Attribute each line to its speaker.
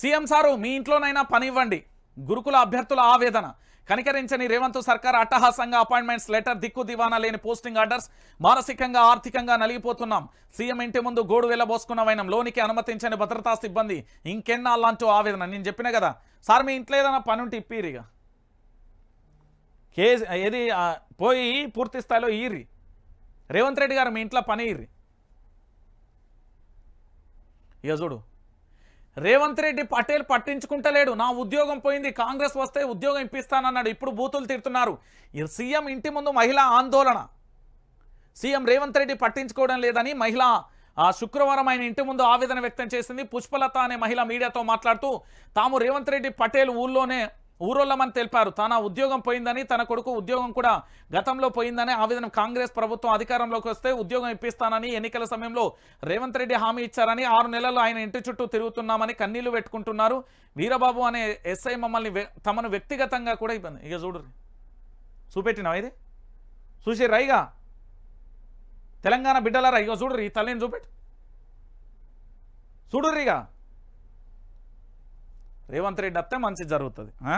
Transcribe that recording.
Speaker 1: CM sir మీ ఇంట్లోనైనా పని ఇవ్వండి గురుకుల అభ్యర్థుల ఆవేదన. కనికరించని రేవంత్ సర్కార్ అట్టహాసంగా అపాయింట్మెంట్స్ లెటర్ దిక్కు దివానా లేని పోస్టింగ్ ఆర్డర్స్ మానసికంగా ఆర్థికంగా నలిగిపోతున్నాం. సీఎం ఇంటి ముందు గోడు వెళ్ళబోసుకున్న వైనం లోనికి అనుమతించని భద్రతా సిబ్బంది ఇంకెన్నాళ్ళంటూ ఆవేదన. నేను చెప్పిన కదా సార్ మీ ఇంట్లో ఏదైనా పని ఉంటే ఇప్పిరిగా కేజ్ ఏది పోయి పూర్తి స్థాయిలో ఈర్రి. రేవంత్ రెడ్డి గారు మీ ఇంట్లో పని ఈర్రి. ఇక చూడు రేవంత్ రెడ్డి పటేల్ పట్టించుకుంటలేడు. నా ఉద్యోగం పోయింది కాంగ్రెస్ వస్తే ఉద్యోగం ఇప్పిస్తానన్నాడు. ఇప్పుడు బూతులు తిడుతున్నారు. ఈ సీఎం ఇంటి ముందు మహిళా ఆందోళన. సీఎం రేవంత్ రెడ్డి పట్టించుకోవడం లేదని మహిళ ఆ శుక్రవారం ఆయన ఇంటి ముందు ఆవేదన వ్యక్తం చేసింది. పుష్పలత అనే మహిళ మీడియాతో మాట్లాడుతూ తాము రేవంత్ రెడ్డి పటేల్ ఊళ్ళోనే ఊరోళ్ళమని తెలిపారు. తన ఉద్యోగం పోయిందని తన కొడుకు ఉద్యోగం కూడా గతంలో పోయిందని ఆవేదన కాంగ్రెస్ ప్రభుత్వం అధికారంలోకి వస్తే ఉద్యోగం ఇప్పిస్తానని ఎన్నికల సమయంలో రేవంత్ రెడ్డి హామీ ఇచ్చారని ఆరు నెలలు ఆయన ఇంటి చుట్టూ తిరుగుతున్నామని కన్నీళ్ళు పెట్టుకుంటున్నారు. వీరబాబు అనే ఎస్ఐ మమ్మల్ని తమను వ్యక్తిగతంగా కూడా ఇబ్బంది. ఇక చూడు. చూపెట్టినావా ఇది? చూసి రైగా తెలంగాణ బిడ్డలారా? ఇగో చూడుర్రి ఈ తల్లిని చూపెట్టు. చూడుర్రిగా రేవంత్ రెడ్డి వస్తే మంచి జరుగుతుంది ఆ?